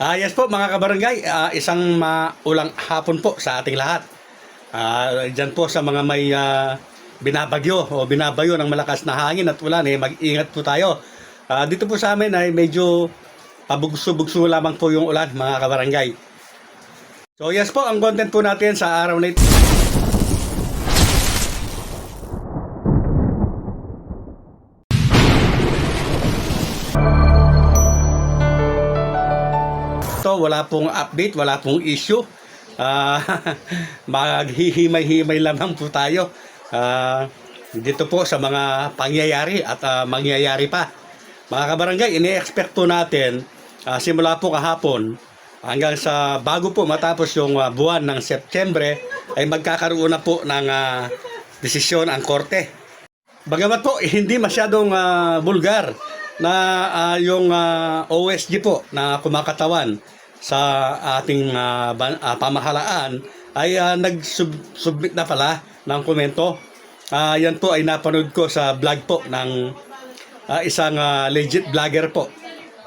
Ah, yes po mga kabarangay, Ah, isang maulang hapon po sa ating lahat. Ah, diyan po sa mga may ah, binabagyo o binabayo ng malakas na hangin at ulan, eh, mag-ingat po tayo. Ah, dito po sa amin ay medyo pabugso-bugso lamang po yung ulan mga kabarangay. So yes po, ang content po natin sa araw na ito. Wala pong update, wala pong issue. Ah, maghihimay-himay lamang po tayo. Ah, dito po sa mga pangyayari at ah, mangyayari pa. Mga kabarangay, ini-expect po natin ah, simula po kahapon hanggang sa bago po matapos yung ah, buwan ng Setyembre ay magkakaroon na po ng ah, desisyon ang korte. Bagamat po, hindi masyadong ah, bulgar na ah, yung ah, OSG po na kumakatawan sa ating ah, ban- ah, pamahalaan ay ah, nag-submit na pala ng komento. Ah, yan po ay napanood ko sa vlog po ng ah, isang ah, legit vlogger po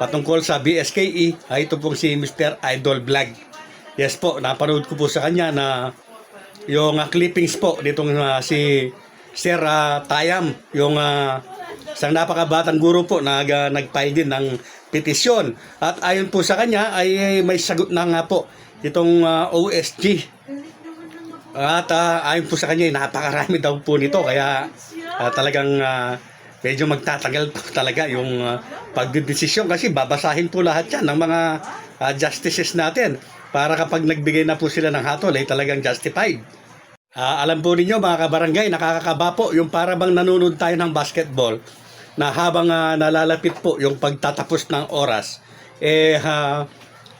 patungkol sa BSKE. ay ito pong si Mr. Idol Vlog. Yes po, napanood ko po sa kanya na yung ah, clippings po nitong ah, si Sir ah, Tayam, yung ah, isang napakabatang guro po na uh, nag-file din ng petisyon. At ayon po sa kanya ay, ay may sagot na nga po itong ah, OSG. At ah, ayon po sa kanya, ay napakarami daw po nito. Kaya ah, talagang ah, medyo magtatagal po talaga yung uh, pagdidesisyon kasi babasahin po lahat yan ng mga ah, justices natin para kapag nagbigay na po sila ng hatol ay talagang justified. Ah, alam po ninyo mga kabarangay, nakakakaba po yung para bang nanonood tayo ng basketball na habang ah, nalalapit po yung pagtatapos ng oras, eh ah,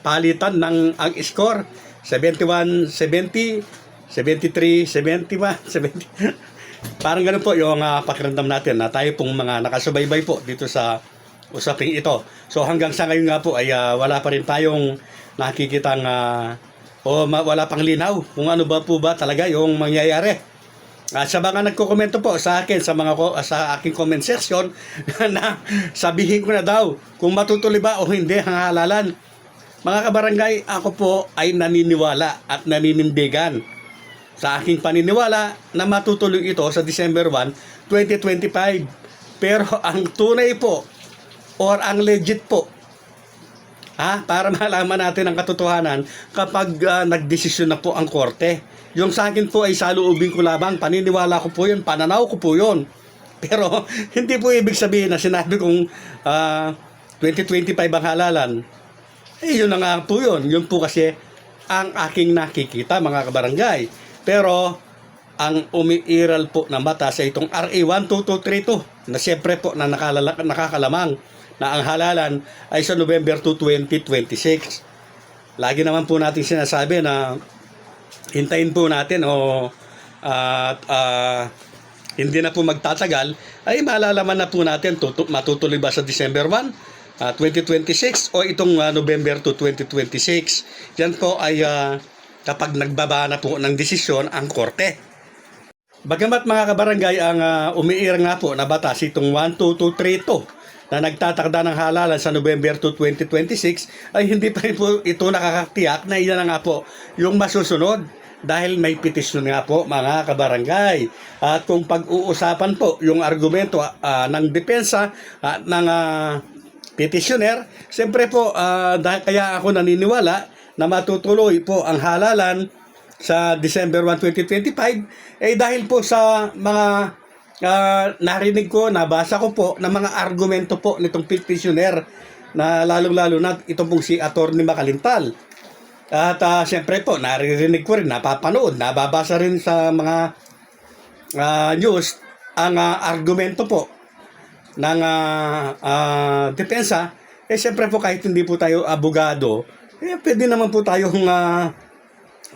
palitan ng ang score 71, 70, 73, 71, 70. Parang ganun po yung ah, pakiramdam natin na tayo pong mga nakasubaybay po dito sa usaping ito. So hanggang sa ngayon nga po ay ah, wala pa rin tayong nakikitang ah, o ma- wala pang linaw kung ano ba po ba talaga yung mangyayari. At sa mga nagko-komento po sa akin sa mga ko, sa aking comment section na sabihin ko na daw kung matutuloy ba o hindi ang halalan. Mga kabarangay, ako po ay naniniwala at naninindigan sa aking paniniwala na matutuloy ito sa December 1, 2025. Pero ang tunay po or ang legit po Ha? Para malaman natin ang katotohanan kapag ah, nagdesisyon na po ang korte. Yung sa akin po ay saluubin ko lamang, paniniwala ko po yun, pananaw ko po yun. Pero hindi po ibig sabihin na sinabi kong ah, 2025 ang halalan. Eh yun na nga po yun. Yun po kasi ang aking nakikita mga kabarangay. Pero ang umiiral po na mata sa itong RA 12232 na siyempre po na nakalala, nakakalamang na ang halalan ay sa November 2, 2026. Lagi naman po natin sinasabi na hintayin po natin o at ah, hindi na po magtatagal ay malalaman na po natin tutu- matutuloy ba sa December 1, ah, 2026 o itong ah, November 2, 2026. Yan po ay ah, kapag nagbaba na po ng desisyon ang korte. Bagamat mga kabarangay ang uh, umiir nga po na batas itong 12232 na nagtatakda ng halalan sa November 2, 2026 ay hindi pa rin po ito nakakatiyak na iyan na nga po yung masusunod dahil may petisyon nga po mga kabarangay. At kung pag-uusapan po yung argumento ah, ng depensa at ng ah, petitioner, siyempre po ah, dahil kaya ako naniniwala na matutuloy po ang halalan sa December 1, 2025 eh dahil po sa mga ah, narinig ko, nabasa ko po ng mga argumento po nitong petitioner na lalong-lalo na itong pong si Attorney Makalintal. At ah, siyempre po, naririnig ko rin, napapanood, nababasa rin sa mga ah, news ang ah, argumento po ng ah, ah, depensa. Eh siyempre po kahit hindi po tayo abogado, eh pwede naman po tayong ah,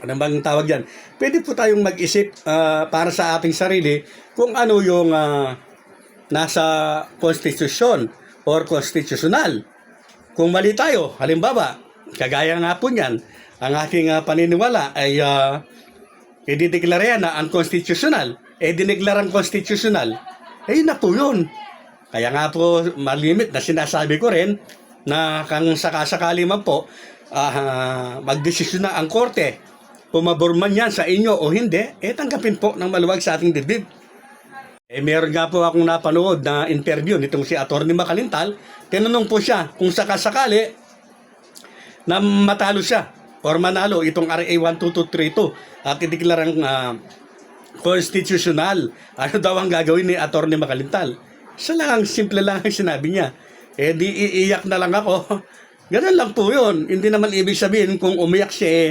ano bang tawag yan? Pwede po tayong mag-isip ah, para sa ating sarili kung ano yung ah, nasa konstitusyon or constitutional. Kung mali tayo, halimbawa, kagaya nga po niyan, ang aking ah, paniniwala ay uh, idideklara na unconstitutional. Eh, dineklarang constitutional. Eh, na po yun. Kaya nga po, malimit na sinasabi ko rin na kung sakasakali man po, ah, magdesisyon na ang korte, pumabor man yan sa inyo o hindi, eh tanggapin po ng maluwag sa ating dibdib. Eh, meron nga po akong napanood na interview nitong si Atty. Makalintal. Tinanong po siya kung sakasakali na matalo siya or manalo itong RA 12232 at ideklarang uh, constitutional. Ano daw ang gagawin ni Atty. Makalintal? Siya lang ang simple lang ang sinabi niya. Eh di iiyak na lang ako. Ganun lang po yun. Hindi naman ibig sabihin kung umiyak siya eh,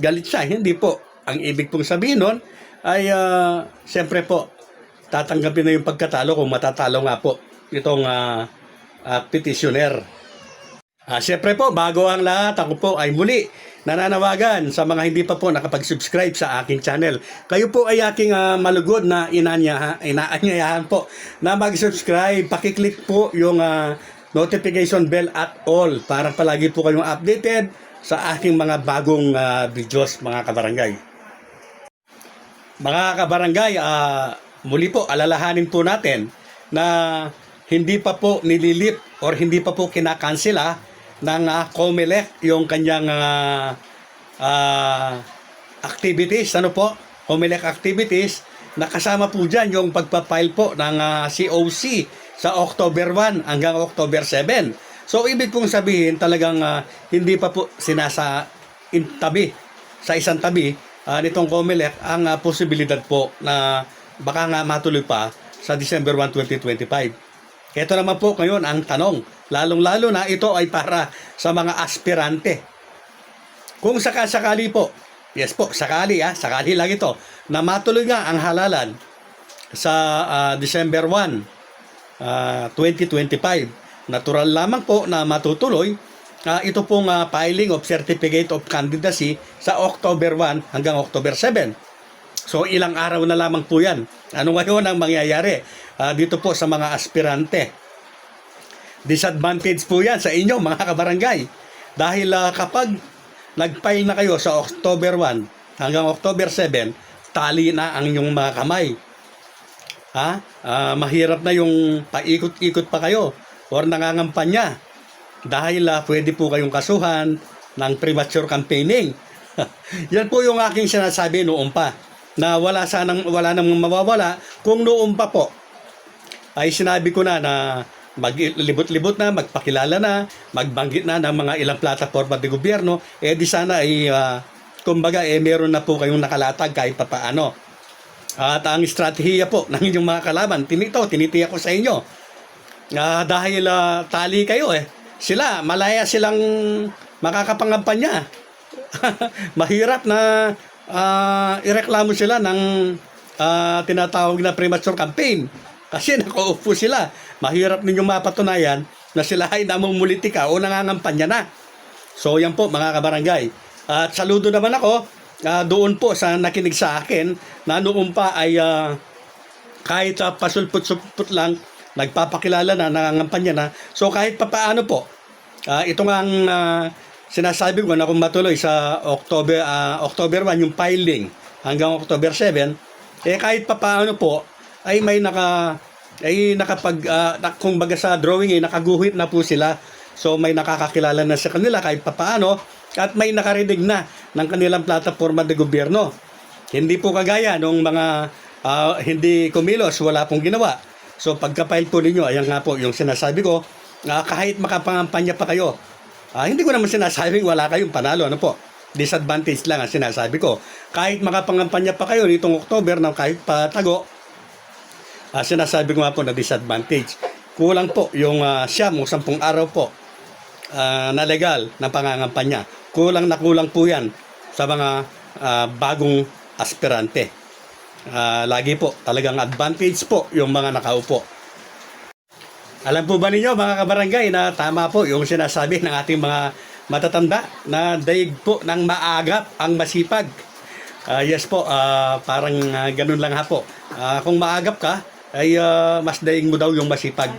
galit siya. Hindi po. Ang ibig pong sabihin nun ay uh, siyempre po tatanggapin na yung pagkatalo kung matatalo nga po itong uh, uh, petitioner. Ah, siyempre po, bago ang lahat, ako po ay muli nananawagan sa mga hindi pa po nakapag-subscribe sa aking channel. Kayo po ay aking ah, malugod na inanya, inaanyayahan po na mag-subscribe. Pakiclick po yung ah, notification bell at all para palagi po kayong updated sa aking mga bagong ah, videos mga kabarangay. Mga kabarangay, ah, muli po alalahanin po natin na hindi pa po nililip or hindi pa po kinakansela ng uh, COMELEC yung kanyang ah, ah, activities. Ano po? COMELEC activities. Nakasama po dyan yung pagpapile po ng ah, COC sa October 1 hanggang October 7. So, ibig pong sabihin talagang ah, hindi pa po sinasa in tabi sa isang tabi ah, nitong COMELEC ang ah, posibilidad po na baka nga matuloy pa sa December 1, 2025. Ito naman po ngayon ang tanong. Lalong-lalo na ito ay para sa mga aspirante. Kung sakasakali po, yes po, sakali ah, sakali lang ito, na matuloy nga ang halalan sa ah, December 1, ah, 2025. Natural lamang po na matutuloy ah, ito pong ah, filing of Certificate of Candidacy sa October 1 hanggang October 7. So ilang araw na lamang po yan. Ano ngayon ang mangyayari ah, dito po sa mga aspirante? Disadvantage po yan sa inyo mga kabarangay. Dahil ah, kapag nag-file na kayo sa October 1 hanggang October 7, tali na ang inyong mga kamay. Ha? Ah, mahirap na yung paikot-ikot pa kayo or nangangampanya. Dahil ah, pwede po kayong kasuhan ng premature campaigning. Yan po yung aking sinasabi noon pa na wala sanang wala nang mawawala kung noon pa po ay sinabi ko na na maglibot-libot na, magpakilala na, magbanggit na ng mga ilang plataforma de gobyerno, eh di sana ay ah, kumbaga eh meron na po kayong nakalatag kahit papaano. At ang estratehiya po ng inyong mga kalaban, tinito, tinitiya ko sa inyo. Ah, dahil ah, tali kayo eh. Sila, malaya silang makakapangampanya. Mahirap na ah, ireklamo sila ng ah, tinatawag na premature campaign. Kasi nakaupo sila. Mahirap ninyong mapatunayan na sila ay namumulitika o nangangampanya na. So yan po mga kabarangay. At saludo naman ako ah, doon po sa nakinig sa akin na noon pa ay ah, kahit uh, pasulput-sulput lang, nagpapakilala na, nangangampanya na. So kahit papaano po, ah, ito nga ang ah, sinasabi ko na kung matuloy sa October, ah, October 1 yung filing hanggang October 7, eh kahit papaano po, ay may naka ay nakapag uh, kung baga sa drawing ay nakaguhit na po sila. So may nakakakilala na sa kanila kahit papaano at may nakarinig na ng kanilang plataforma de gobyerno. Hindi po kagaya nung mga ah, hindi kumilos, wala pong ginawa. So pagka-file po ninyo, ayan nga po yung sinasabi ko, ah, kahit makapangampanya pa kayo, ah, hindi ko naman sinasabing wala kayong panalo, ano po. Disadvantage lang ang sinasabi ko. Kahit makapangampanya pa kayo nitong October na kahit patago, Ah, sinasabi ko nga po na disadvantage. Kulang po yung uh, siyam o sampung araw po ah, na legal na pangangampanya. Kulang na kulang po yan sa mga ah, bagong aspirante. Ah, lagi po, talagang advantage po yung mga nakaupo. Alam po ba ninyo mga kabarangay na tama po yung sinasabi ng ating mga matatanda na daig po ng maagap ang masipag. Ah, yes po, ah, parang ah, ganun lang ha po. Ah, kung maagap ka, ay ah, mas daing mo daw yung masipag.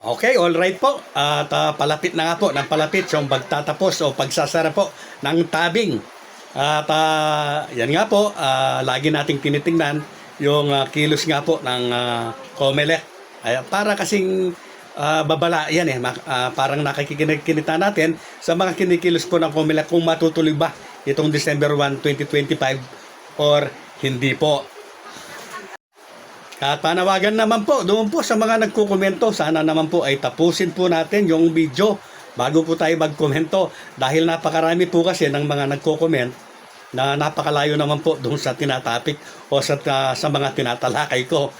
Okay, all right po. At ah, palapit na nga po ng palapit yung pagtatapos o pagsasara po ng tabing. At ah, yan nga po, ah, lagi nating tinitingnan yung ah, kilos nga po ng uh, Comelec. Ay, para kasing ah, babala yan eh. Ah, parang nakikikinita natin sa mga kinikilos po ng Comelec kung matutuloy ba itong December 1, 2025 or hindi po. At panawagan naman po doon po sa mga nagkukomento, sana naman po ay tapusin po natin yung video bago po tayo magkomento dahil napakarami po kasi ng mga nagko-comment na napakalayo naman po doon sa tinatapik o sa, sa mga tinatalakay ko.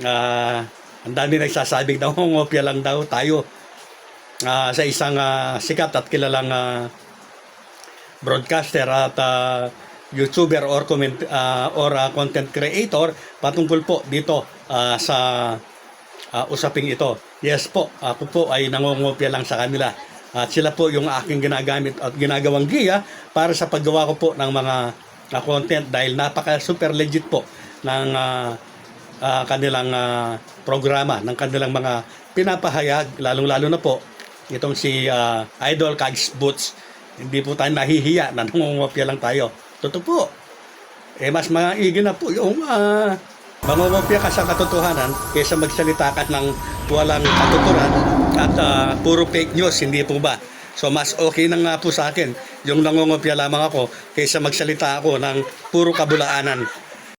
Ah, ang dami nagsasabing na ngopya lang daw tayo ah, sa isang ah, sikat at kilalang ah, broadcaster at ah, YouTuber or comment ah, or ah, content creator patungkol po dito ah, sa ah, usaping ito. Yes po, ako po ay nangungopya lang sa kanila. At sila po yung aking ginagamit at ginagawang giya para sa paggawa ko po ng mga ah, content dahil napaka super legit po ng ah, ah, kanilang ah, programa, ng kanilang mga pinapahayag, lalong-lalo na po itong si ah, Idol Kags Boots. Hindi po tayo nahihiya na lang tayo. Totoo po. Eh mas maigi na po yung uh, mangungopya ka sa katotohanan kaysa magsalita ka ng walang katuturan at ah, puro fake news, hindi po ba? So mas okay na nga po sa akin yung nangungopya lamang ako kaysa magsalita ako ng puro kabulaanan